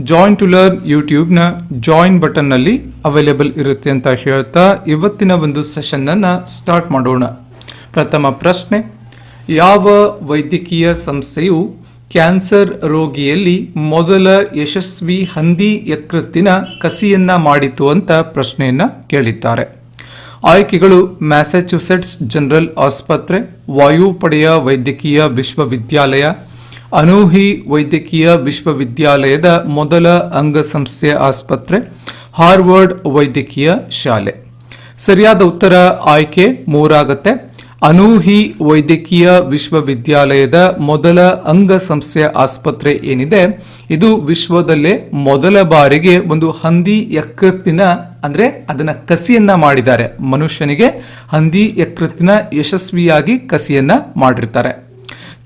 Join to learn ಯೂಟ್ಯೂಬ್ನ join ಬಟನ್ನಲ್ಲಿ available ಇರುತ್ತೆ ಅಂತ ಹೇಳ್ತಾ ಇವತ್ತಿನ ಒಂದು ಸೆಷನ್ನನ್ನು ಸ್ಟಾರ್ಟ್ ಮಾಡೋಣ. ಪ್ರಥಮ ಪ್ರಶ್ನೆ, ಯಾವ ವೈದ್ಯಕೀಯ ಸಂಸ್ಥೆಯು ಕ್ಯಾನ್ಸರ್ ರೋಗಿಯಲ್ಲಿ ಮೊದಲ ಯಶಸ್ವಿ ಹಂದಿ ಯಕೃತ್ತಿನ ಕಸಿಯನ್ನ ಮಾಡಿತು ಅಂತ ಪ್ರಶ್ನೆಯನ್ನು ಕೇಳಿದ್ದಾರೆ. ಆಯ್ಕೆಗಳು ಮ್ಯಾಸಚ್ಯೂಸೆಟ್ಸ್ ಜನರಲ್ ಆಸ್ಪತ್ರೆ ವಾಯುಪಡೆಯ ವೈದ್ಯಕೀಯ ವಿಶ್ವವಿದ್ಯಾಲಯ ಅನೂಹಿ ವೈದ್ಯಕೀಯ ವಿಶ್ವವಿದ್ಯಾಲಯದ ಮೊದಲ ಅಂಗಸಂಸ್ಥೆ ಆಸ್ಪತ್ರೆ, ಹಾರ್ವರ್ಡ್ ವೈದ್ಯಕೀಯ ಶಾಲೆ. ಸರಿಯಾದ ಉತ್ತರ ಆಯ್ಕೆ ಮೂರಾಗತ್ತೆ. ಅನೂಹಿ ವೈದ್ಯಕೀಯ ವಿಶ್ವವಿದ್ಯಾಲಯದ ಮೊದಲ ಅಂಗಸಂಸ್ಥೆ ಆಸ್ಪತ್ರೆ ಏನಿದೆ? ಇದು ವಿಶ್ವದಲ್ಲೇ ಮೊದಲ ಬಾರಿಗೆ ಒಂದು ಹಂದಿ ಯಕೃತ್ತಿನ, ಅಂದ್ರೆ ಅದನ್ನ ಕಸಿಯನ್ನ ಮಾಡಿದ್ದಾರೆ. ಮನುಷ್ಯನಿಗೆ ಹಂದಿ ಯಕೃತ್ತಿನ ಯಶಸ್ವಿಯಾಗಿ ಕಸಿಯನ್ನ ಮಾಡಿರ್ತಾರೆ.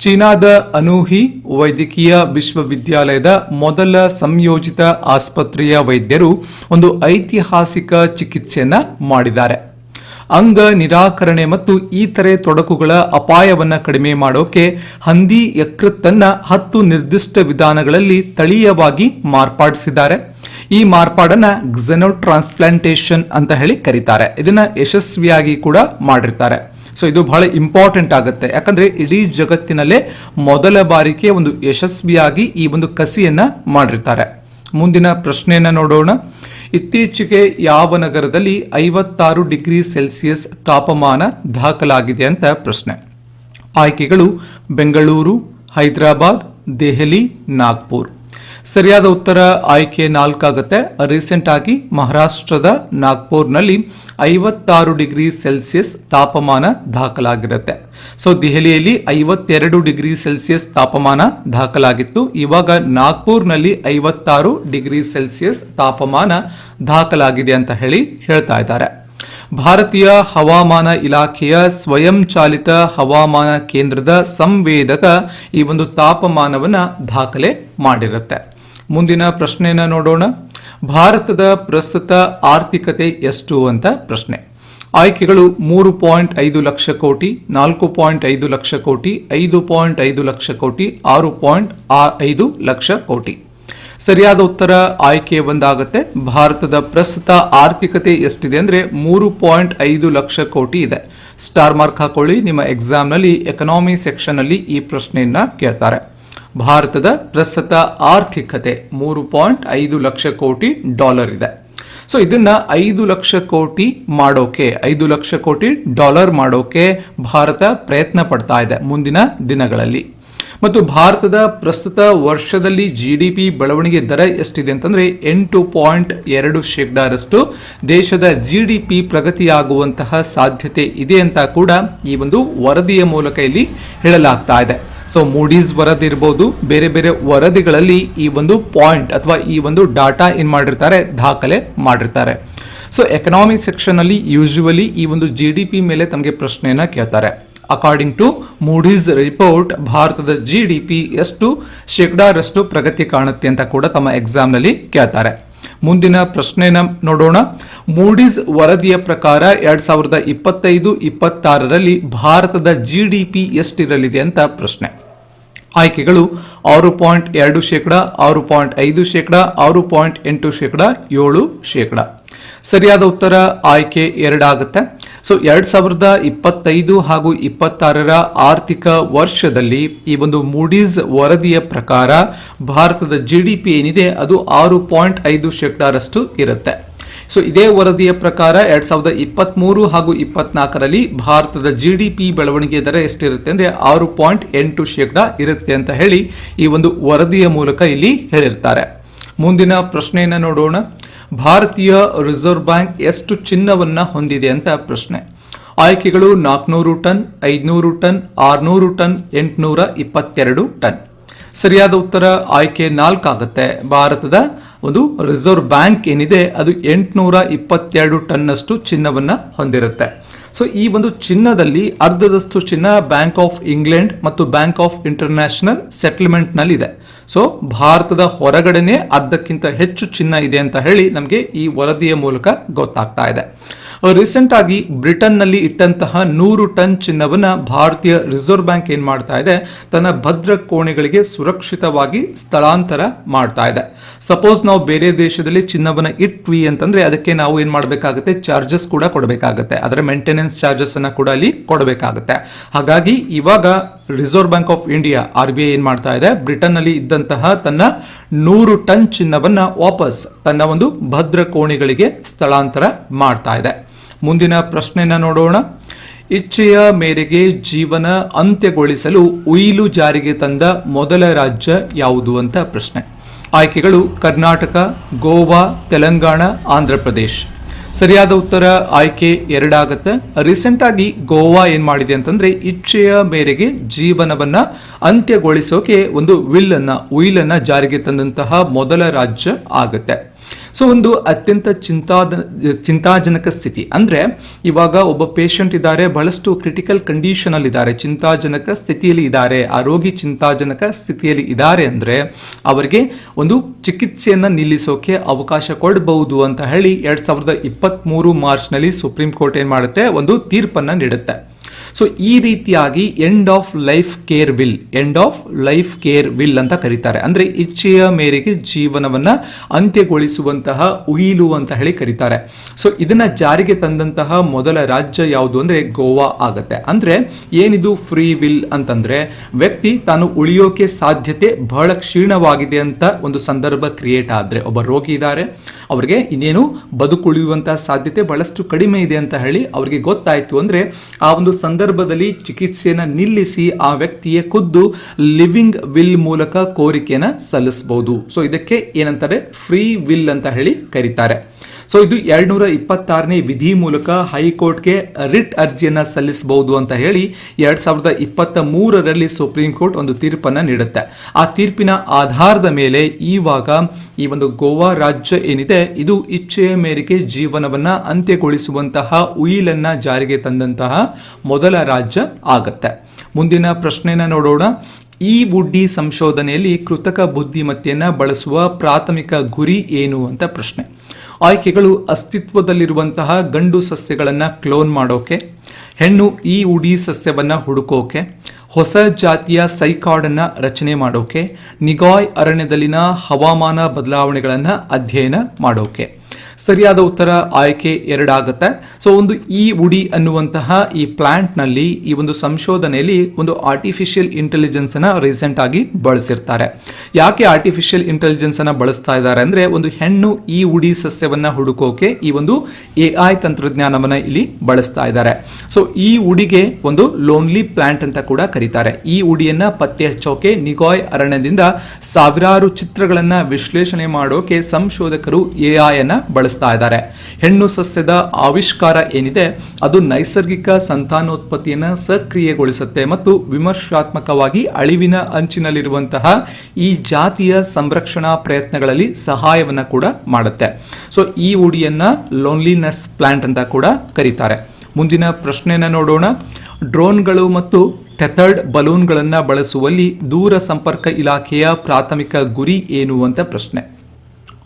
ಚೀನಾದ ಅನೂಹಿ ವೈದ್ಯಕೀಯ ವಿಶ್ವವಿದ್ಯಾಲಯದ ಮೊದಲ ಸಂಯೋಜಿತ ಆಸ್ಪತ್ರೆಯ ವೈದ್ಯರು ಒಂದು ಐತಿಹಾಸಿಕ ಚಿಕಿತ್ಸೆಯನ್ನ ಮಾಡಿದ್ದಾರೆ. ಅಂಗ ನಿರಾಕರಣೆ ಮತ್ತು ಇತರೆ ತೊಡಕುಗಳ ಅಪಾಯವನ್ನು ಕಡಿಮೆ ಮಾಡೋಕೆ ಹಂದಿ ಯಕೃತ್ತನ್ನ ಹತ್ತು ನಿರ್ದಿಷ್ಟ ವಿಧಾನಗಳಲ್ಲಿ ತಳೀಯವಾಗಿ ಮಾರ್ಪಾಡಿಸಿದ್ದಾರೆ. ಈ ಮಾರ್ಪಾಡನ್ನ ಗ್ಸೆನೋ ಟ್ರಾನ್ಸ್ಪ್ಲಾಂಟೇಶನ್ ಅಂತ ಹೇಳಿ ಕರೀತಾರೆ. ಇದನ್ನ ಯಶಸ್ವಿಯಾಗಿ ಕೂಡ ಮಾಡಿರ್ತಾರೆ. ಸೊ ಇದು ಬಹಳ ಇಂಪಾರ್ಟೆಂಟ್ ಆಗುತ್ತೆ. ಯಾಕಂದ್ರೆ ಇಡೀ ಜಗತ್ತಿನಲ್ಲೇ ಮೊದಲ ಬಾರಿಗೆ ಒಂದು ಯಶಸ್ವಿಯಾಗಿ ಈ ಒಂದು ಕಸಿಯನ್ನ ಮಾಡಿರ್ತಾರೆ. ಮುಂದಿನ ಪ್ರಶ್ನೆಯನ್ನ ನೋಡೋಣ. ಇತ್ತೀಚೆಗೆ ಯಾವ ನಗರದಲ್ಲಿ ಐವತ್ತಾರು ಡಿಗ್ರಿ ಸೆಲ್ಸಿಯಸ್ ತಾಪಮಾನ ದಾಖಲಾಗಿದೆ ಅಂತ ಪ್ರಶ್ನೆ. ಆಯ್ಕೆಗಳು ಬೆಂಗಳೂರು, ಹೈದರಾಬಾದ್, ದೆಹಲಿ, ನಾಗ್ಪುರ್. ಸರಿಯಾದ ಉತ್ತರ ಆಯ್ಕೆ ನಾಲ್ಕಾಗುತ್ತೆ. ರೀಸೆಂಟ್ ಆಗಿ ಮಹಾರಾಷ್ಟ್ರದ ನಾಗ್ಪುರ್ನಲ್ಲಿ ಐವತ್ತಾರು ಡಿಗ್ರಿ ಸೆಲ್ಸಿಯಸ್ ತಾಪಮಾನ ದಾಖಲಾಗಿರುತ್ತೆ. ಸೊ, ದೆಹಲಿಯಲ್ಲಿ ಐವತ್ತೆರಡು ಡಿಗ್ರಿ ಸೆಲ್ಸಿಯಸ್ ತಾಪಮಾನ ದಾಖಲಾಗಿತ್ತು. ಇವಾಗ ನಾಗ್ಪುರ್ನಲ್ಲಿ ಐವತ್ತಾರು ಡಿಗ್ರಿ ಸೆಲ್ಸಿಯಸ್ ತಾಪಮಾನ ದಾಖಲಾಗಿದೆ ಅಂತ ಹೇಳಿ ಹೇಳ್ತಾ ಇದ್ದಾರೆ. ಭಾರತೀಯ ಹವಾಮಾನ ಇಲಾಖೆಯ ಸ್ವಯಂಚಾಲಿತ ಹವಾಮಾನ ಕೇಂದ್ರದ ಸಂವೇದಕ ಈ ಒಂದು ತಾಪಮಾನವನ್ನು ದಾಖಲೆ ಮಾಡಿರುತ್ತೆ. ಮುಂದಿನ ಪ್ರಶ್ನೆಯನ್ನ ನೋಡೋಣ. ಭಾರತದ ಪ್ರಸ್ತುತ ಆರ್ಥಿಕತೆ ಎಷ್ಟು ಅಂತ ಪ್ರಶ್ನೆ. ಆಯ್ಕೆಗಳು ಮೂರು ಪಾಯಿಂಟ್ ಐದು ಲಕ್ಷ ಕೋಟಿ, ನಾಲ್ಕು ಪಾಯಿಂಟ್ ಐದು ಲಕ್ಷ ಕೋಟಿ, ಐದು ಪಾಯಿಂಟ್ ಐದು ಲಕ್ಷ ಕೋಟಿ, ಆರು ಪಾಯಿಂಟ್ ಐದು ಲಕ್ಷ ಕೋಟಿ. ಸರಿಯಾದ ಉತ್ತರ ಆಯ್ಕೆ ಒಂದಾಗುತ್ತೆ. ಭಾರತದ ಪ್ರಸ್ತುತ ಆರ್ಥಿಕತೆ ಎಷ್ಟಿದೆ ಅಂದರೆ ಮೂರು ಪಾಯಿಂಟ್ ಐದು ಲಕ್ಷ ಕೋಟಿ ಇದೆ. ಸ್ಟಾರ್ ಮಾರ್ಕ್ ಹಾಕೊಳ್ಳಿ, ನಿಮ್ಮ ಎಕ್ಸಾಮ್ನಲ್ಲಿ ಎಕನಾಮಿ ಸೆಕ್ಷನ್ ಅಲ್ಲಿ ಈ ಪ್ರಶ್ನೆಯನ್ನ ಕೇಳ್ತಾರೆ. ಭಾರತದ ಪ್ರಸ್ತುತ ಆರ್ಥಿಕತೆ ಮೂರು ಪಾಯಿಂಟ್ ಐದು ಲಕ್ಷ ಕೋಟಿ ಡಾಲರ್ ಇದೆ. ಸೊ ಇದನ್ನ ಐದು ಲಕ್ಷ ಕೋಟಿ ಮಾಡೋಕೆ, ಐದು ಲಕ್ಷ ಕೋಟಿ ಡಾಲರ್ ಮಾಡೋಕೆ ಭಾರತ ಪ್ರಯತ್ನ ಪಡ್ತಾ ಇದೆ ಮುಂದಿನ ದಿನಗಳಲ್ಲಿ. ಮತ್ತು ಭಾರತದ ಪ್ರಸ್ತುತ ವರ್ಷದಲ್ಲಿ ಜಿ ಡಿ ಪಿ ಬೆಳವಣಿಗೆ ದರ ಎಷ್ಟಿದೆ ಅಂತಂದ್ರೆ ಎಂಟು ಪಾಯಿಂಟ್ ಎರಡು ಶೇಕಡಾರಷ್ಟು ದೇಶದ ಜಿ ಡಿ ಪಿ ಪ್ರಗತಿಯಾಗುವಂತಹ ಸಾಧ್ಯತೆ ಇದೆ ಅಂತ ಕೂಡ ಈ ಒಂದು ವರದಿಯ ಮೂಲಕ ಇಲ್ಲಿ ಹೇಳಲಾಗ್ತಾ ಇದೆ. ಸೊ ಮೂಡೀಸ್ ವರದಿ ಇರ್ಬೋದು, ಬೇರೆ ಬೇರೆ ವರದಿಗಳಲ್ಲಿ ಈ ಒಂದು ಪಾಯಿಂಟ್ ಅಥವಾ ಈ ಒಂದು ಡಾಟಾ ಏನ್ ಮಾಡಿರ್ತಾರೆ, ದಾಖಲೆ ಮಾಡಿರ್ತಾರೆ. ಸೊ ಎಕನಾಮಿಕ್ ಸೆಕ್ಷನ್ ಅಲ್ಲಿ ಯೂಶುವಲಿ ಈ ಒಂದು ಜಿ ಡಿ ಪಿ ಮೇಲೆ ತಮಗೆ ಪ್ರಶ್ನೆಯನ್ನ ಕೇಳ್ತಾರೆ. ಅಕಾರ್ಡಿಂಗ್ ಟು ಮೂಡೀಸ್ ರಿಪೋರ್ಟ್ ಭಾರತದ ಜಿ ಡಿ ಪಿ ಎಷ್ಟು ಶೇಕಡಾರಷ್ಟು ಪ್ರಗತಿ ಕಾಣುತ್ತೆ ಅಂತ ಕೂಡ ತಮ್ಮ ಎಕ್ಸಾಮ್ನಲ್ಲಿ ಕೇಳ್ತಾರೆ. ಮುಂದಿನ ಪ್ರಶ್ನೆನ ನೋಡೋಣ. ಮೂಡಿಸ್ ವರದಿಯ ಪ್ರಕಾರ ಎರಡ್ ಸಾವಿರದ ಇಪ್ಪತ್ತೈದು, ಇಪ್ಪತ್ತಾರರಲ್ಲಿ ಭಾರತದ ಜಿಡಿಪಿ ಎಷ್ಟಿರಲಿದೆ ಅಂತ ಪ್ರಶ್ನೆ. ಆಯ್ಕೆಗಳು ಆರು ಪಾಯಿಂಟ್ ಎರಡು ಶೇಕಡ, ಆರು ಪಾಯಿಂಟ್ ಐದು ಶೇಕಡ, ಆರು ಪಾಯಿಂಟ್ ಎಂಟು ಶೇಕಡ, ಏಳು ಶೇಕಡ. ಸರಿಯಾದ ಉತ್ತರ ಆಯ್ಕೆ ಎರಡಾಗುತ್ತೆ. ಸೊ ಎರಡ್ ಸಾವಿರದ ಇಪ್ಪತ್ತೈದು ಹಾಗೂ ಇಪ್ಪತ್ತಾರರ ಆರ್ಥಿಕ ವರ್ಷದಲ್ಲಿ ಈ ಒಂದು ಮೂಡೀಸ್ ವರದಿಯ ಪ್ರಕಾರ ಭಾರತದ ಜಿ ಡಿ ಪಿ ಏನಿದೆ, ಅದು ಆರು ಪಾಯಿಂಟ್ ಐದು ಶೇಕಡಾರಷ್ಟು ಇರುತ್ತೆ. ಸೊ ಇದೇ ವರದಿಯ ಪ್ರಕಾರ ಎರಡ್ ಸಾವಿರದ ಇಪ್ಪತ್ತ್ಮೂರು ಹಾಗೂ ಇಪ್ಪತ್ನಾಲ್ಕರಲ್ಲಿ ಭಾರತದ ಜಿ ಡಿ ಪಿ ಬೆಳವಣಿಗೆ ದರ ಎಷ್ಟಿರುತ್ತೆ ಅಂದರೆ ಆರು ಪಾಯಿಂಟ್ ಎಂಟು ಶೇಕಡಾ ಇರುತ್ತೆ ಅಂತ ಹೇಳಿ ಈ ಒಂದು ವರದಿಯ ಮೂಲಕ ಇಲ್ಲಿ ಹೇಳಿರ್ತಾರೆ. ಮುಂದಿನ ಪ್ರಶ್ನೆಯನ್ನು ನೋಡೋಣ. ಭಾರತೀಯ ರಿಸರ್ವ್ ಬ್ಯಾಂಕ್ ಎಷ್ಟು ಚಿನ್ನವನ್ನು ಹೊಂದಿದೆ ಅಂತ ಪ್ರಶ್ನೆ. ಆಯ್ಕೆಗಳು ನಾಲ್ಕುನೂರು ಟನ್, ಐದುನೂರು ಟನ್, ಆರುನೂರು ಟನ್, ಎಂಟುನೂರ ಇಪ್ಪತ್ತೆರಡು ಟನ್. ಸರಿಯಾದ ಉತ್ತರ ಆಯ್ಕೆ ನಾಲ್ಕಾಗುತ್ತೆ. ಭಾರತದ ಒಂದು ರಿಸರ್ವ್ ಬ್ಯಾಂಕ್ ಏನಿದೆ, ಅದು ಎಂಟುನೂರ ಇಪ್ಪತ್ತೆರಡು ಟನ್ನಷ್ಟು ಚಿನ್ನವನ್ನು ಹೊಂದಿರುತ್ತೆ. ಸೊ ಈ ಒಂದು ಚಿನ್ನದಲ್ಲಿ ಅರ್ಧದಷ್ಟು ಚಿನ್ನ ಬ್ಯಾಂಕ್ ಆಫ್ ಇಂಗ್ಲೆಂಡ್ ಮತ್ತು ಬ್ಯಾಂಕ್ ಆಫ್ ಇಂಟರ್ನ್ಯಾಷನಲ್ ಇದೆ ಸೊ ಭಾರತದ ಹೊರಗಡೆನೆ ಅರ್ಧಕ್ಕಿಂತ ಹೆಚ್ಚು ಚಿನ್ನ ಇದೆ ಅಂತ ಹೇಳಿ ನಮಗೆ ಈ ವರದಿಯ ಮೂಲಕ ಗೊತ್ತಾಗ್ತಾ ಇದೆ. ರೀಸೆಂಟ್ ಆಗಿ ಬ್ರಿಟನ್ನಲ್ಲಿ ಇಟ್ಟಂತಹ ನೂರು ಟನ್ ಚಿನ್ನವನ್ನ ಭಾರತೀಯ ರಿಸರ್ವ್ ಬ್ಯಾಂಕ್ ಏನ್ ಮಾಡ್ತಾ ಇದೆ? ತನ್ನ ಭದ್ರ ಕೋಣೆಗಳಿಗೆ ಸುರಕ್ಷಿತವಾಗಿ ಸ್ಥಳಾಂತರ ಮಾಡ್ತಾ ಇದೆ. ಸಪೋಸ್ ನಾವು ಬೇರೆ ದೇಶದಲ್ಲಿ ಚಿನ್ನವನ್ನ ಇಟ್ವಿ ಅಂತಂದ್ರೆ ಅದಕ್ಕೆ ನಾವು ಏನ್ ಮಾಡಬೇಕಾಗುತ್ತೆ? ಚಾರ್ಜಸ್ ಕೂಡ ಕೊಡಬೇಕಾಗುತ್ತೆ. ಅದರ ಮೇಂಟೆನೆನ್ಸ್ ಚಾರ್ಜಸ್ ಅನ್ನ ಕೂಡ ಅಲ್ಲಿ ಕೊಡಬೇಕಾಗುತ್ತೆ. ಹಾಗಾಗಿ ಇವಾಗ Reserve Bank of India R B I ಏನ್ ಮಾಡ್ತಾ ಇದೆ? ಬ್ರಿಟನ್ನಲ್ಲಿ ಇದ್ದಂತಹ ತನ್ನ ನೂರು ಟನ್ ಚಿನ್ನವನ್ನ ವಾಪಸ್ ತನ್ನ ಒಂದು ಭದ್ರ ಕೋಣೆಗಳಿಗೆ ಸ್ಥಳಾಂತರ ಮಾಡ್ತಾ ಇದೆ. ಮುಂದಿನ ಪ್ರಶ್ನೆನ ನೋಡೋಣ. ಇಚ್ಛೆಯ ಮೇರೆಗೆ ಜೀವನ ಅಂತ್ಯಗೊಳಿಸಲು ಉಯಿಲು ಜಾರಿಗೆ ತಂದ ಮೊದಲ ರಾಜ್ಯ ಯಾವುದು ಅಂತ ಪ್ರಶ್ನೆ. ಆಯ್ಕೆಗಳು ಕರ್ನಾಟಕ, ಗೋವಾ, ತೆಲಂಗಾಣ, ಆಂಧ್ರ ಪ್ರದೇಶ್. ಸರಿಯಾದ ಉತ್ತರ ಆಯ್ಕೆ ಎರಡಾಗತ್ತೆ. ರೀಸೆಂಟ್ ಆಗಿ ಗೋವಾ ಏನ್ ಮಾಡಿದೆ ಅಂತಂದ್ರೆ ಇಚ್ಛೆಯ ಮೇರೆಗೆ ಜೀವನವನ್ನ ಅಂತ್ಯಗೊಳಿಸೋಕೆ ಒಂದು ವಿಲ್ ಅನ್ನ ಉಯಿಲನ್ನ ಜಾರಿಗೆ ತಂದಂತಹ ಮೊದಲ ರಾಜ್ಯ ಆಗುತ್ತೆ. ಸೊ ಒಂದು ಅತ್ಯಂತ ಚಿಂತಾದ, ಚಿಂತಾಜನಕ ಸ್ಥಿತಿ. ಅಂದರೆ, ಇವಾಗ ಒಬ್ಬ ಪೇಷಂಟ್ ಇದ್ದಾರೆ, ಬಹಳಷ್ಟು ಕ್ರಿಟಿಕಲ್ ಕಂಡೀಷನ್ ಅಲ್ಲಿ ಇದ್ದಾರೆ ಚಿಂತಾಜನಕ ಸ್ಥಿತಿಯಲ್ಲಿ ಇದ್ದಾರೆ. ಆ ರೋಗಿ ಚಿಂತಾಜನಕ ಸ್ಥಿತಿಯಲ್ಲಿ ಇದ್ದಾರೆ ಅಂದರೆ, ಅವರಿಗೆ ಒಂದು ಚಿಕಿತ್ಸೆಯನ್ನು ನಿಲ್ಲಿಸೋಕೆ ಅವಕಾಶ ಕೊಡಬಹುದು ಅಂತ ಹೇಳಿ ಎರಡು ಸಾವಿರದ ಇಪ್ಪತ್ತ್ ಮೂರು ಮಾರ್ಚ್ನಲ್ಲಿ ಸುಪ್ರೀಂ ಕೋರ್ಟ್ ಏನು ಮಾಡುತ್ತೆ? ಒಂದು ತೀರ್ಪನ್ನು ನೀಡುತ್ತೆ. ಸೊ ಈ ರೀತಿಯಾಗಿ end of life care will end of life care will ಅಂತ ಕರೀತಾರೆ. ಅಂದ್ರೆ ಇಚ್ಛೆಯ ಮೇರೆಗೆ ಜೀವನವನ್ನ ಅಂತ್ಯಗೊಳಿಸುವಂತಹ, ಉಯಿಲು ಅಂತ ಹೇಳಿ ಕರೀತಾರೆ. ಸೊ ಇದನ್ನ ಜಾರಿಗೆ ತಂದಂತಹ ಮೊದಲ ರಾಜ್ಯ ಯಾವುದು ಅಂದ್ರೆ ಗೋವಾ ಆಗುತ್ತೆ. ಅಂದ್ರೆ ಏನಿದು ಫ್ರೀ ವಿಲ್ ಅಂತಂದ್ರೆ ವ್ಯಕ್ತಿ ತಾನು ಉಳಿಯೋಕೆ ಸಾಧ್ಯತೆ ಬಹಳ ಕ್ಷೀಣವಾಗಿದೆ ಅಂತ ಒಂದು ಸಂದರ್ಭ ಕ್ರಿಯೇಟ್ ಆದ್ರೆ. ಒಬ್ಬ ರೋಗಿ ಇದ್ದಾರೆ ಅವರಿಗೆ ಇನ್ನೇನು ಬದುಕುಳಿಯುವಂತಹ ಸಾಧ್ಯತೆ ಬಹಳಷ್ಟು ಕಡಿಮೆ ಇದೆ ಅಂತ ಹೇಳಿ ಅವರಿಗೆ ಗೊತ್ತಾಯ್ತು ಅಂದ್ರೆ ಆ ಒಂದು ಸಂದರ್ಭದಲ್ಲಿ ಚಿಕಿತ್ಸೆಯನ್ನು ನಿಲ್ಲಿಸಿ ಆ ವ್ಯಕ್ತಿಯ ಖುದ್ದು ಲಿವಿಂಗ್ ವಿಲ್ ಮೂಲಕ ಕೋರಿಕೆಯನ್ನು ಸಲ್ಲಿಸಬಹುದು. ಸೊ ಇದಕ್ಕೆ ಏನಂತಾರೆ? ಫ್ರೀ ವಿಲ್ ಅಂತ ಹೇಳಿ ಕರೀತಾರೆ. ಸೊ ಇದು ಎರಡ್ನೂರ ಇಪ್ಪತ್ತಾರನೇ ವಿಧಿ ಮೂಲಕ ಹೈಕೋರ್ಟ್ಗೆ ರಿಟ್ ಅರ್ಜಿಯನ್ನು ಸಲ್ಲಿಸಬಹುದು ಅಂತ ಹೇಳಿ ಎರಡ್ ಸಾವಿರದ ಇಪ್ಪತ್ತ ಮೂರರಲ್ಲಿ ಸುಪ್ರೀಂ ಕೋರ್ಟ್ ಒಂದು ತೀರ್ಪನ್ನ ನೀಡುತ್ತೆ. ಆ ತೀರ್ಪಿನ ಆಧಾರದ ಮೇಲೆ ಈವಾಗ ಈ ಒಂದು ಗೋವಾ ರಾಜ್ಯ ಏನಿದೆ, ಇದು ಇಚ್ಛೆಯ ಮೇರೆಗೆ ಜೀವನವನ್ನ ಅಂತ್ಯಗೊಳಿಸುವಂತಹ ಉಯಿಲನ್ನ ಜಾರಿಗೆ ತಂದಂತಹ ಮೊದಲ ರಾಜ್ಯ ಆಗತ್ತೆ. ಮುಂದಿನ ಪ್ರಶ್ನೆನ ನೋಡೋಣ. ಈ ವುಡ್ಡಿ ಸಂಶೋಧನೆಯಲ್ಲಿ ಕೃತಕ ಬುದ್ಧಿಮತ್ತೆಯನ್ನ ಬಳಸುವ ಪ್ರಾಥಮಿಕ ಗುರಿ ಏನು ಅಂತ ಪ್ರಶ್ನೆ. ಆಯ್ಕೆಗಳು ಅಸ್ತಿತ್ವದಲ್ಲಿರುವಂತಹ ಗಂಡು ಸಸ್ಯಗಳನ್ನು ಕ್ಲೋನ್ ಮಾಡೋಕೆ, ಹೆಣ್ಣು ಈ ಉಡಿ ಸಸ್ಯವನ್ನು ಹುಡುಕೋಕೆ, ಹೊಸ ಜಾತಿಯ ಸೈಕಾಡನ್ನು ರಚನೆ ಮಾಡೋಕೆ, ನಿಗಾಯ್ ಅರಣ್ಯದಲ್ಲಿನ ಹವಾಮಾನ ಬದಲಾವಣೆಗಳನ್ನು ಅಧ್ಯಯನ ಮಾಡೋಕೆ. ಸರಿಯಾದ ಉತ್ತರ ಆಯ್ಕೆ ಎರಡಾಗುತ್ತೆ. ಸೊ ಒಂದು ಈ ಉಡಿ ಅನ್ನುವಂತಹ ಈ ಪ್ಲಾಂಟ್ನಲ್ಲಿ ಈ ಒಂದು ಸಂಶೋಧನೆಯಲ್ಲಿ ಒಂದು ಆರ್ಟಿಫಿಷಿಯಲ್ ಇಂಟೆಲಿಜೆನ್ಸ್ ಅನ್ನ ರೀಸೆಂಟ್ ಆಗಿ ಬಳಸಿರ್ತಾರೆ. ಯಾಕೆ ಆರ್ಟಿಫಿಷಿಯಲ್ ಇಂಟೆಲಿಜೆನ್ಸ್ ಅನ್ನ ಬಳಸ್ತಾ ಇದ್ದಾರೆ ಅಂದ್ರೆ ಒಂದು ಹೆಣ್ಣು ಈ ಉಡಿ ಸಸ್ಯವನ್ನ ಹುಡುಕೋಕೆ ಈ ಒಂದು ಎ ಐ ತಂತ್ರಜ್ಞಾನವನ್ನ ಇಲ್ಲಿ ಬಳಸ್ತಾ ಇದ್ದಾರೆ. ಸೊ ಈ ಉಡಿಗೆ ಒಂದು ಲೋನ್ಲಿ ಪ್ಲಾಂಟ್ ಅಂತ ಕೂಡ ಕರೀತಾರೆ. ಈ ಉಡಿಯನ್ನ ಪತ್ತೆ ಹಚ್ಚೋಕೆ ನಿಗೋಯ್ ಅರಣ್ಯದಿಂದ ಸಾವಿರಾರು ಚಿತ್ರಗಳನ್ನ ವಿಶ್ಲೇಷಣೆ ಮಾಡೋಕೆ ಸಂಶೋಧಕರು ಎ ಐ ಅನ್ನ ಬಳಸ್ತಾ ಇದ್ದಾರೆ. ಹೆಣ್ಣು ಸಸ್ಯದ ಆವಿಷ್ಕಾರ ಏನಿದೆ, ಅದು ನೈಸರ್ಗಿಕ ಸಂತಾನೋತ್ಪತ್ತಿಯನ್ನು ಸಕ್ರಿಯಗೊಳಿಸುತ್ತೆ ಮತ್ತು ವಿಮರ್ಶಾತ್ಮಕವಾಗಿ ಅಳಿವಿನ ಅಂಚಿನಲ್ಲಿರುವಂತಹ ಈ ಜಾತಿಯ ಸಂರಕ್ಷಣಾ ಪ್ರಯತ್ನಗಳಲ್ಲಿ ಸಹಾಯವನ್ನ ಕೂಡ ಮಾಡುತ್ತೆ. ಸೊ ಈ ಉಡಿಯನ್ನು ಲೋನ್ಲಿನೆಸ್ ಪ್ಲಾಂಟ್ ಅಂತ ಕೂಡ ಕರೀತಾರೆ. ಮುಂದಿನ ಪ್ರಶ್ನೆಯನ್ನು ನೋಡೋಣ. ಡ್ರೋನ್ಗಳು ಮತ್ತು ಟೆಥರ್ಡ್ ಬಲೂನ್ಗಳನ್ನು ಬಳಸುವಲ್ಲಿ ದೂರ ಸಂಪರ್ಕ ಇಲಾಖೆಯ ಪ್ರಾಥಮಿಕ ಗುರಿ ಏನು ಅಂತ ಪ್ರಶ್ನೆ.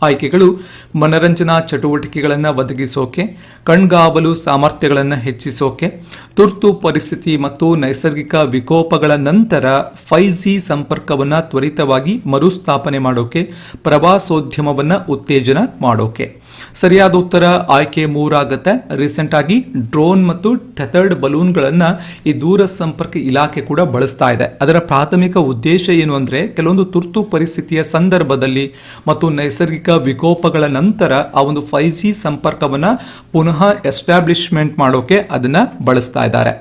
ಆಯ್ಕೆಗಳು ಮನರಂಜನಾ ಚಟುವಟಿಕೆಗಳನ್ನು ಒದಗಿಸೋಕೆ, ಕಣ್ಗಾವಲು ಸಾಮರ್ಥ್ಯಗಳನ್ನು ಹೆಚ್ಚಿಸೋಕೆ, ತುರ್ತು ಪರಿಸ್ಥಿತಿ ಮತ್ತು ನೈಸರ್ಗಿಕ ವಿಕೋಪಗಳ ನಂತರ ಫೈ ಜಿ ಸಂಪರ್ಕವನ್ನು ತ್ವರಿತವಾಗಿ ಮರುಸ್ಥಾಪನೆ ಮಾಡೋಕೆ, ಪ್ರವಾಸೋದ್ಯಮವನ್ನು ಉತ್ತೇಜನ ಮಾಡೋಕೆ. ಸರಿಯಾದ ಉತ್ತರ ಆಯ್ಕೆ ಮೂರಾಗುತ್ತೆ. ರೀಸೆಂಟ್ ಆಗಿ ಡ್ರೋನ್ ಮತ್ತು ಟೆಥರ್ಡ್ ಬಲೂನ್ಗಳನ್ನ ಈ ದೂರ ಸಂಪರ್ಕ ಇಲಾಖೆ ಕೂಡ ಬಳಸ್ತಾ ಇದೆ. ಅದರ ಪ್ರಾಥಮಿಕ ಉದ್ದೇಶ ಏನು ಅಂದ್ರೆ ಕೆಲವೊಂದು ತುರ್ತು ಪರಿಸ್ಥಿತಿಯ ಸಂದರ್ಭದಲ್ಲಿ ಮತ್ತು ನೈಸರ್ಗಿಕ ವಿಕೋಪಗಳ ನಂತರ ಆ ಒಂದು ಫೈವ್ ಜಿ ಸಂಪರ್ಕವನ್ನ ಪುನಃ ಎಸ್ಟಾಬ್ಲಿಷ್ಮೆಂಟ್ ಮಾಡೋಕೆ ಅದನ್ನ ಬಳಸ್ತಾ ಇದ್ದಾರೆ.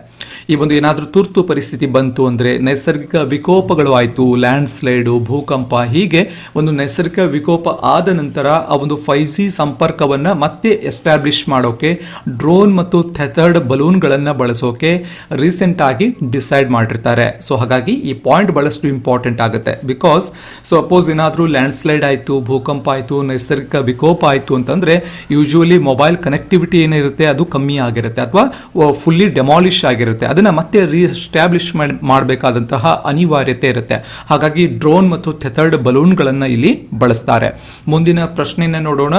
ಈ ಒಂದು ಏನಾದರೂ ತುರ್ತು ಪರಿಸ್ಥಿತಿ ಬಂತು ಅಂದರೆ ನೈಸರ್ಗಿಕ ವಿಕೋಪಗಳು ಆಯಿತು ಲ್ಯಾಂಡ್ ಸ್ಲೈಡು ಭೂಕಂಪ, ಹೀಗೆ ಒಂದು ನೈಸರ್ಗಿಕ ವಿಕೋಪ ಆದ ನಂತರ ಆ ಒಂದು ಫೈವ್ ಜಿ ಸಂಪರ್ಕವನ್ನು ಮತ್ತೆ ಎಸ್ಟಾಬ್ಲಿಷ್ ಮಾಡೋಕೆ ಡ್ರೋನ್ ಮತ್ತು ಥೆಥರ್ಡ್ ಬಲೂನ್ಗಳನ್ನು ಬಳಸೋಕೆ ರೀಸೆಂಟ್ ಆಗಿ ಡಿಸೈಡ್ ಮಾಡಿರ್ತಾರೆ. ಸೊ ಹಾಗಾಗಿ ಈ ಪಾಯಿಂಟ್ ಬಹಳಷ್ಟು ಇಂಪಾರ್ಟೆಂಟ್ ಆಗುತ್ತೆ. ಬಿಕಾಸ್ ಅಪೋಸ್ ಏನಾದರೂ ಲ್ಯಾಂಡ್ ಸ್ಲೈಡ್ ಆಯಿತು, ಭೂಕಂಪ ಆಯಿತು, ನೈಸರ್ಗಿಕ ವಿಕೋಪ ಆಯಿತು ಅಂತಂದರೆ ಯೂಶುವಲಿ ಮೊಬೈಲ್ ಕನೆಕ್ಟಿವಿಟಿ ಏನಿರುತ್ತೆ ಅದು ಕಮ್ಮಿ ಆಗಿರುತ್ತೆ, ಅಥವಾ ಫುಲ್ಲಿ ಡೆಮಾಲಿಷ್ ಆಗಿರುತ್ತೆ. ಅದನ್ನು ಮತ್ತೆ ರೀಸ್ಟ್ಯಾಬ್ಲಿಷ್ ಮಾಡಬೇಕಾದಂತಹ ಅನಿವಾರ್ಯತೆ ಇರುತ್ತೆ. ಹಾಗಾಗಿ ಡ್ರೋನ್ ಮತ್ತು ಥೆಥರ್ಡ್ ಬಲೂನ್ಗಳನ್ನು ಇಲ್ಲಿ ಬಳಸ್ತಾರೆ. ಮುಂದಿನ ಪ್ರಶ್ನೆಯನ್ನು ನೋಡೋಣ.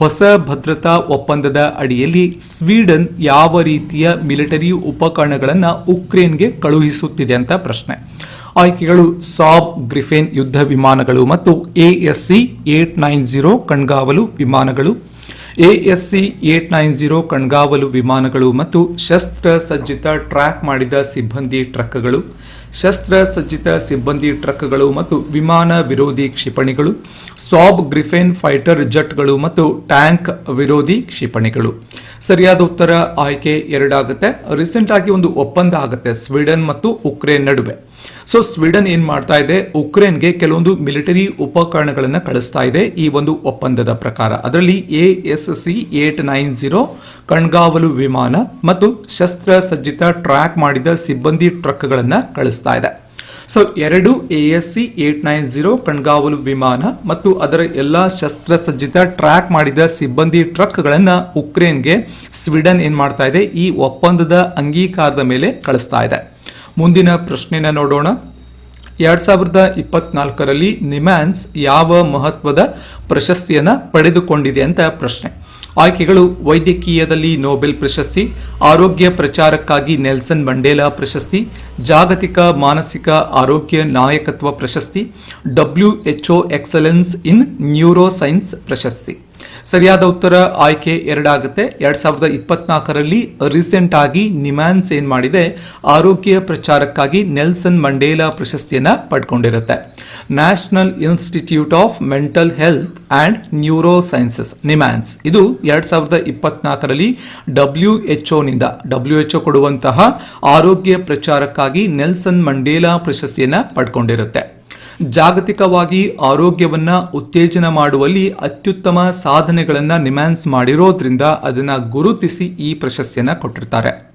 ಹೊಸ ಭದ್ರತಾ ಒಪ್ಪಂದದ ಅಡಿಯಲ್ಲಿ ಸ್ವೀಡನ್ ಯಾವ ರೀತಿಯ ಮಿಲಿಟರಿ ಉಪಕರಣಗಳನ್ನು ಉಕ್ರೇನ್ಗೆ ಕಳುಹಿಸುತ್ತಿದೆ ಅಂತ ಪ್ರಶ್ನೆ. ಆಯ್ಕೆಗಳು ಸಾಬ್ ಗ್ರಿಫೇನ್ ಯುದ್ಧ ವಿಮಾನಗಳು ಮತ್ತು A S C eight nine zero ಕಣ್ಗಾವಲು ವಿಮಾನಗಳು. ಎಎಸ್ಸಿ ಏಟ್ ನೈನ್ ಜೀರೋ ಕಣ್ಗಾವಲು ವಿಮಾನಗಳು ಮತ್ತು ಶಸ್ತ್ರ ಸಜ್ಜಿತ ಟ್ರ್ಯಾಕ್ ಮಾಡಿದ ಸಿಬ್ಬಂದಿ ಟ್ರಕ್ಗಳು ಶಸ್ತ್ರ ಸಜ್ಜಿತ ಸಿಬ್ಬಂದಿ ಟ್ರಕ್ಗಳು ಮತ್ತು ವಿಮಾನ ವಿರೋಧಿ ಕ್ಷಿಪಣಿಗಳು, ಸಾಬ್ ಗ್ರಿಫೆನ್ ಫೈಟರ್ ಜೆಟ್ಗಳು ಮತ್ತು ಟ್ಯಾಂಕ್ ವಿರೋಧಿ ಕ್ಷಿಪಣಿಗಳು. ಸರಿಯಾದ ಉತ್ತರ ಆಯ್ಕೆ ಎರಡಾಗುತ್ತೆ. ರೀಸೆಂಟ್ ಆಗಿ ಒಂದು ಒಪ್ಪಂದ ಆಗುತ್ತೆ ಸ್ವೀಡನ್ ಮತ್ತು ಉಕ್ರೇನ್ ನಡುವೆ. ಸೊ ಸ್ವೀಡನ್ ಏನ್ ಮಾಡ್ತಾ ಇದೆ? ಉಕ್ರೇನ್ಗೆ ಕೆಲವೊಂದು ಮಿಲಿಟರಿ ಉಪಕರಣಗಳನ್ನು ಕಳಿಸ್ತಾ ಇದೆ ಈ ಒಂದು ಒಪ್ಪಂದದ ಪ್ರಕಾರ. ಅದರಲ್ಲಿ A S C eight nine zero ಕಣ್ಗಾವಲು ವಿಮಾನ ಮತ್ತು ಶಸ್ತ್ರ ಸಜ್ಜಿತ ಟ್ರ್ಯಾಕ್ ಮಾಡಿದ ಸಿಬ್ಬಂದಿ ಟ್ರಕ್ಗಳನ್ನು ಕಳಿಸ್ತಾ ಇದೆ. ಸೊ ಎರಡು A S C eight nine zero ಕಣ್ಗಾವಲು ವಿಮಾನ ಮತ್ತು ಅದರ ಎಲ್ಲ ಶಸ್ತ್ರಸಜ್ಜಿತ ಟ್ರ್ಯಾಕ್ ಮಾಡಿದ ಸಿಬ್ಬಂದಿ ಟ್ರಕ್ಗಳನ್ನು ಉಕ್ರೇನ್ಗೆ ಸ್ವೀಡನ್ ಏನ್ ಮಾಡ್ತಾ ಇದೆ? ಈ ಒಪ್ಪಂದದ ಅಂಗೀಕಾರದ ಮೇಲೆ ಕಳಿಸ್ತಾ ಇದೆ. ಮುಂದಿನ ಪ್ರಶ್ನೆನ ನೋಡೋಣ. ಎರಡ್ ಸಾವಿರದ ಇಪ್ಪತ್ನಾಲ್ಕರಲ್ಲಿ ನಿಮ್ಯಾನ್ಸ್ ಯಾವ ಮಹತ್ವದ ಪ್ರಶಸ್ತಿಯನ್ನ ಪಡೆದುಕೊಂಡಿದೆ ಅಂತ ಪ್ರಶ್ನೆ. ಆಯ್ಕೆಗಳು ವೈದ್ಯಕೀಯದಲ್ಲಿ ನೊಬೆಲ್ ಪ್ರಶಸ್ತಿ, ಆರೋಗ್ಯ ಪ್ರಚಾರಕ್ಕಾಗಿ ನೆಲ್ಸನ್ ಮಂಡೇಲಾ ಪ್ರಶಸ್ತಿ, ಜಾಗತಿಕ ಮಾನಸಿಕ ಆರೋಗ್ಯ ನಾಯಕತ್ವ ಪ್ರಶಸ್ತಿ WHO excellence in neuroscience ಪ್ರಶಸ್ತಿ. ಸರಿಯಾದ ಉತ್ತರ ಆಯ್ಕೆ ಎರಡಾಗುತ್ತೆ. ಎರಡ್ ಸಾವಿರದ ಇಪ್ಪತ್ನಾಲ್ಕರಲ್ಲಿ ರೀಸೆಂಟ್ ಆಗಿ ನಿಮ್ಯಾನ್ಸ್ ಏನ್ ಮಾಡಿದೆ? ಆರೋಗ್ಯ ಪ್ರಚಾರಕ್ಕಾಗಿ ನೆಲ್ಸನ್ ಮಂಡೇಲಾ ಪ್ರಶಸ್ತಿಯನ್ನ ಪಡ್ಕೊಂಡಿರುತ್ತೆ. National Institute of Mental Health and neurosciences NIMHANS ಇದು ಎರಡು ಸಾವಿರದ ಇಪ್ಪತ್ನಾಲ್ಕರಲ್ಲಿ ಡಬ್ಲ್ಯೂ ಎಚ್ನಿಂದ ಡಬ್ಲ್ಯೂ ಎಚ್ ಒ ಕೊಡುವಂತಹ ಆರೋಗ್ಯ ಪ್ರಚಾರಕ್ಕಾಗಿ ನೆಲ್ಸನ್ ಮಂಡೇಲಾ ಪ್ರಶಸ್ತಿಯನ್ನು ಪಡ್ಕೊಂಡಿರುತ್ತೆ. ಜಾಗತಿಕವಾಗಿ ಆರೋಗ್ಯವನ್ನ ಉತ್ತೇಜನ ಮಾಡುವಲ್ಲಿ ಅತ್ಯುತ್ತಮ ಸಾಧನೆಗಳನ್ನು ನಿಮ್ಯಾನ್ಸ್ ಮಾಡಿರೋದ್ರಿಂದ ಅದನ್ನು ಗುರುತಿಸಿ ಈ ಪ್ರಶಸ್ತಿಯನ್ನು ಕೊಟ್ಟಿರ್ತಾರೆ.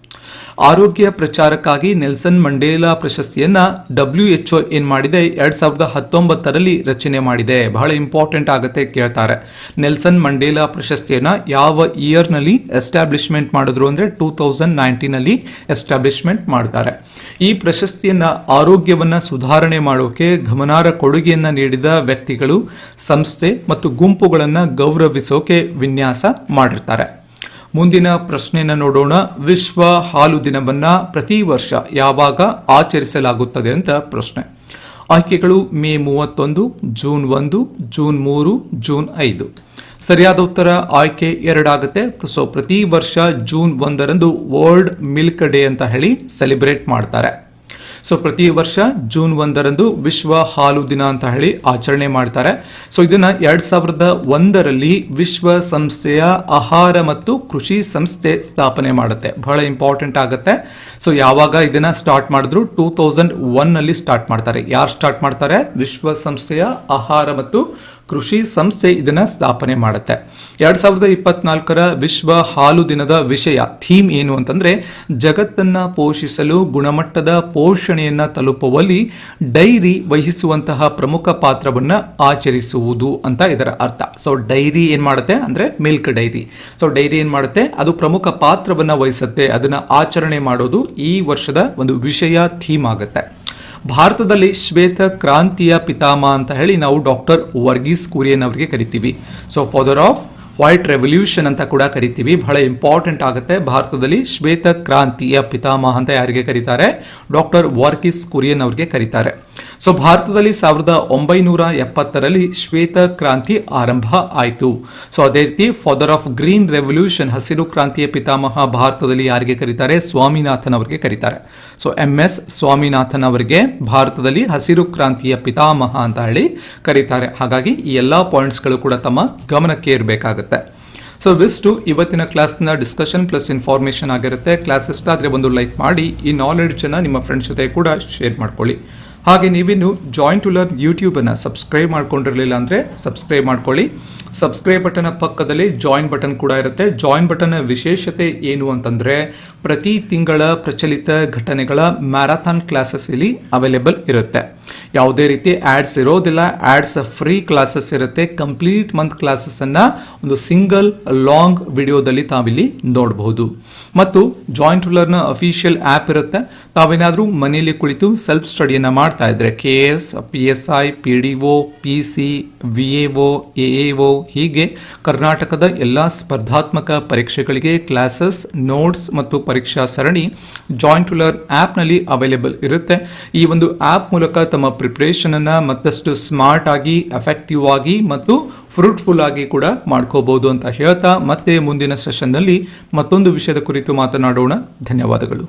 ಆರೋಗ್ಯ ಪ್ರಚಾರಕ್ಕಾಗಿ ನೆಲ್ಸನ್ ಮಂಡೇಲಾ ಪ್ರಶಸ್ತಿಯನ್ನ ಡಬ್ಲ್ಯೂ ಎಚ್ ಏನ್ ಮಾಡಿದೆ, ಎರಡ್ ಸಾವಿರದ ಹತ್ತೊಂಬತ್ತರಲ್ಲಿ ರಚನೆ ಮಾಡಿದೆ. ಬಹಳ ಇಂಪಾರ್ಟೆಂಟ್ ಆಗುತ್ತೆ ಕೇಳ್ತಾರೆ. ನೆಲ್ಸನ್ ಮಂಡೇಲಾ ಪ್ರಶಸ್ತಿಯನ್ನ ಯಾವ ಇಯರ್ನಲ್ಲಿ ಎಸ್ಟಾಬ್ಲಿಷ್ಮೆಂಟ್ ಮಾಡಿದ್ರು ಅಂದ್ರೆ ಟೂ ತೌಸಂಡ್ ನೈನ್ಟೀನಲ್ಲಿ ಎಸ್ಟಾಬ್ಲಿಷ್ಮೆಂಟ್ ಮಾಡ್ತಾರೆ. ಈ ಪ್ರಶಸ್ತಿಯನ್ನ ಆರೋಗ್ಯವನ್ನ ಸುಧಾರಣೆ ಮಾಡೋಕೆ ಗಮನಾರ್ಹ ಕೊಡುಗೆಯನ್ನ ನೀಡಿದ ವ್ಯಕ್ತಿಗಳು, ಸಂಸ್ಥೆ ಮತ್ತು ಗುಂಪುಗಳನ್ನ ಗೌರವಿಸೋಕೆ ವಿನ್ಯಾಸ ಮಾಡಿರ್ತಾರೆ. ಮುಂದಿನ ಪ್ರಶ್ನೆಯನ್ನು ನೋಡೋಣ. ವಿಶ್ವ ಹಾಲು ದಿನವನ್ನ ಪ್ರತಿ ವರ್ಷ ಯಾವಾಗ ಆಚರಿಸಲಾಗುತ್ತದೆ ಅಂತ ಪ್ರಶ್ನೆ. ಆಯ್ಕೆಗಳು ಮೇ ಮೂವತ್ತೊಂದು, ಜೂನ್ ಒಂದು, ಜೂನ್ ಮೂರು, ಜೂನ್ ಐದು. ಸರಿಯಾದ ಉತ್ತರ ಆಯ್ಕೆ ಎರಡಾಗುತ್ತೆ. ಸೊ ಪ್ರತಿ ವರ್ಷ ಜೂನ್ ಒಂದರಂದು ವರ್ಲ್ಡ್ ಮಿಲ್ಕ್ ಡೇ ಅಂತ ಹೇಳಿ ಸೆಲೆಬ್ರೇಟ್ ಮಾಡ್ತಾರೆ. ಸೊ ಪ್ರತಿ ವರ್ಷ ಜೂನ್ ಒಂದರಂದು ವಿಶ್ವ ಹಾಲು ದಿನ ಅಂತ ಹೇಳಿ ಆಚರಣೆ ಮಾಡ್ತಾರೆ. ಸೊ ಇದನ್ನ ಎರಡ್ ಸಾವಿರದ ಒಂದರಲ್ಲಿ ವಿಶ್ವ ಸಂಸ್ಥೆಯ ಆಹಾರ ಮತ್ತು ಕೃಷಿ ಸಂಸ್ಥೆ ಸ್ಥಾಪನೆ ಮಾಡುತ್ತೆ. ಬಹಳ ಇಂಪಾರ್ಟೆಂಟ್ ಆಗುತ್ತೆ. ಸೊ ಯಾವಾಗ ಇದನ್ನ ಸ್ಟಾರ್ಟ್ ಮಾಡಿದ್ರು ಟೂ ತೌಸಂಡ್ ಒನ್ ಅಲ್ಲಿ ಸ್ಟಾರ್ಟ್ ಮಾಡ್ತಾರೆ. ಯಾರು ಸ್ಟಾರ್ಟ್ ಮಾಡ್ತಾರೆ? ವಿಶ್ವ ಸಂಸ್ಥೆಯ ಆಹಾರ ಮತ್ತು ಕೃಷಿ ಸಂಸ್ಥೆ ಇದನ್ನ ಸ್ಥಾಪನೆ ಮಾಡುತ್ತೆ. ಎರಡ್ ಸಾವಿರದ ಇಪ್ಪತ್ನಾಲ್ಕರ ವಿಶ್ವ ಹಾಲು ದಿನದ ವಿಷಯ, ಥೀಮ್ ಏನು ಅಂತಂದ್ರೆ, ಜಗತ್ತನ್ನ ಪೋಷಿಸಲು ಗುಣಮಟ್ಟದ ಪೋಷಣೆಯನ್ನ ತಲುಪುವಲ್ಲಿ ಡೈರಿ ವಹಿಸುವಂತಹ ಪ್ರಮುಖ ಪಾತ್ರವನ್ನ ಆಚರಿಸುವುದು ಅಂತ ಇದರ ಅರ್ಥ. ಸೊ ಡೈರಿ ಏನ್ ಮಾಡುತ್ತೆ ಅಂದ್ರೆ ಮಿಲ್ಕ್ ಡೈರಿ. ಸೊ ಡೈರಿ ಏನ್ ಮಾಡುತ್ತೆ? ಅದು ಪ್ರಮುಖ ಪಾತ್ರವನ್ನ ವಹಿಸುತ್ತೆ. ಅದನ್ನ ಆಚರಣೆ ಮಾಡೋದು ಈ ವರ್ಷದ ಒಂದು ವಿಷಯ, ಥೀಮ್ ಆಗುತ್ತೆ. ಭಾರತದಲ್ಲಿ ಶ್ವೇತ ಕ್ರಾಂತಿಯ ಪಿತಾಮ ಅಂತ ಹೇಳಿ ನಾವು ಡಾಕ್ಟರ್ ವರ್ಗೀಸ್ ಕುರಿಯನ್ ಅವರಿಗೆ ಕರಿತೀವಿ. So father of white revolution ಅಂತ ಕೂಡ ಕರಿತೀವಿ. ಬಹಳ ಇಂಪಾರ್ಟೆಂಟ್ ಆಗುತ್ತೆ. ಭಾರತದಲ್ಲಿ ಶ್ವೇತ ಕ್ರಾಂತಿಯ ಪಿತಾಮಹ ಅಂತ ಯಾರಿಗೆ ಕರೀತಾರೆ? ಡಾಕ್ಟರ್ ವರ್ಗೀಸ್ ಕುರಿಯನ್ ಅವರಿಗೆ ಕರೀತಾರೆ. ಸೊ ಭಾರತದಲ್ಲಿ ಸಾವಿರದ ಒಂಬೈನೂರ ಎಪ್ಪತ್ತರಲ್ಲಿ ಶ್ವೇತ ಕ್ರಾಂತಿ ಆರಂಭ ಆಯಿತು. ಸೊ ಅದೇ ರೀತಿ ಫಾದರ್ ಆಫ್ ಗ್ರೀನ್ ರೆವಲ್ಯೂಷನ್ ಹಸಿರು ಕ್ರಾಂತಿಯ ಪಿತಾಮಹ ಭಾರತದಲ್ಲಿ ಯಾರಿಗೆ ಕರೀತಾರೆ? ಸ್ವಾಮಿನಾಥನ್ ಅವರಿಗೆ ಕರೀತಾರೆ. ಸೊ ಎಂ ಎಸ್ ಸ್ವಾಮಿನಾಥನ್ ಅವರಿಗೆ ಭಾರತದಲ್ಲಿ ಹಸಿರು ಕ್ರಾಂತಿಯ ಪಿತಾಮಹ ಅಂತ ಹೇಳಿ ಕರೀತಾರೆ. ಹಾಗಾಗಿ ಈ ಎಲ್ಲ ಪಾಯಿಂಟ್ಸ್ಗಳು ಕೂಡ ತಮ್ಮ ಗಮನಕ್ಕೆ ಇರಬೇಕಾಗುತ್ತೆ ಸೊ ಇವಿಷ್ಟು ಇವತ್ತಿನ ಕ್ಲಾಸ್ನ ಡಿಸ್ಕಷನ್ ಪ್ಲಸ್ ಇನ್ಫಾರ್ಮೇಷನ್ ಆಗಿರುತ್ತೆ. ಕ್ಲಾಸ್ ಇಷ್ಟ ಆದರೆ ಒಂದು ಲೈಕ್ ಮಾಡಿ, ಈ ನಾಲೆಡ್ಜನ್ನು ನಿಮ್ಮ ಫ್ರೆಂಡ್ಸ್ ಜೊತೆ ಕೂಡ ಶೇರ್ ಮಾಡ್ಕೊಳ್ಳಿ. ಹಾಗೆ ನೀವಿನ್ನು ಜಾಯಿಂಟ್ ಟು ಲರ್ನ್ ಯೂಟ್ಯೂಬನ್ನು ಸಬ್ಸ್ಕ್ರೈಬ್ ಮಾಡ್ಕೊಂಡಿರಲಿಲ್ಲ ಅಂದರೆ ಸಬ್ಸ್ಕ್ರೈಬ್ ಮಾಡ್ಕೊಳ್ಳಿ. ಸಬ್ಸ್ಕ್ರೈಬ್ ಬಟನ್ ಪಕ್ಕದಲ್ಲಿ ಜಾಯಿನ್ ಬಟನ್ ಕೂಡ ಇರುತ್ತೆ. ಜಾಯಿನ್ ಬಟನ್ ವಿಶೇಷತೆ ಏನು ಅಂತಂದರೆ ಪ್ರತಿ ತಿಂಗಳ ಪ್ರಚಲಿತ ಘಟನೆಗಳ ಮ್ಯಾರಥಾನ್ ಕ್ಲಾಸಸ್ ಇಲ್ಲಿ ಅವೈಲೇಬಲ್ ಇರುತ್ತೆ. ಯಾವುದೇ ರೀತಿ ಆ್ಯಡ್ಸ್ ಇರೋದಿಲ್ಲ ಆ್ಯಡ್ಸ್ ಫ್ರೀ ಕ್ಲಾಸಸ್ ಇರುತ್ತೆ. ಕಂಪ್ಲೀಟ್ ಮಂತ್ ಕ್ಲಾಸಸ್ಸನ್ನು ಒಂದು ಸಿಂಗಲ್ ಲಾಂಗ್ ವಿಡಿಯೋದಲ್ಲಿ ತಾವಿಲ್ಲಿ ನೋಡಬಹುದು. ಮತ್ತು ಜಾಯಿಂಟ್ ರೂಲರ್ನ ಅಫಿಷಿಯಲ್ ಆ್ಯಪ್ ಇರುತ್ತೆ. ತಾವೇನಾದರೂ ಮನೆಯಲ್ಲಿ ಕುಳಿತು ಸೆಲ್ಫ್ ಸ್ಟಡಿಯನ್ನು ಮಾಡ್ತಾ ಇದ್ರೆ K S P S I P D O P C V A O A A O ಹೀಗೆ ಕರ್ನಾಟಕದ ಎಲ್ಲ ಸ್ಪರ್ಧಾತ್ಮಕ ಪರೀಕ್ಷೆಗಳಿಗೆ ಕ್ಲಾಸಸ್ ನೋಟ್ಸ್ ಮತ್ತು ಪರೀಕ್ಷಾ ಸರಣಿ ಜಾಯಿಂಟ್ ಟುಲರ್ ಆ್ಯಪ್ನಲ್ಲಿ ಅವೈಲೇಬಲ್ ಇರುತ್ತೆ. ಈ ಒಂದು ಆ್ಯಪ್ ಮೂಲಕ ತಮ್ಮ ಪ್ರಿಪ್ರೇಷನನ್ನು ಮತ್ತಷ್ಟು ಸ್ಮಾರ್ಟ್ ಆಗಿ ಎಫೆಕ್ಟಿವ್ ಆಗಿ ಮತ್ತು ಫ್ರೂಟ್ಫುಲ್ ಆಗಿ ಕೂಡ ಮಾಡ್ಕೋಬಹುದು ಅಂತ ಹೇಳ್ತಾ ಮತ್ತೆ ಮುಂದಿನ ಸೆಷನ್ನಲ್ಲಿ ಮತ್ತೊಂದು ವಿಷಯದ ಕುರಿತು ಮಾತನಾಡೋಣ. ಧನ್ಯವಾದಗಳು.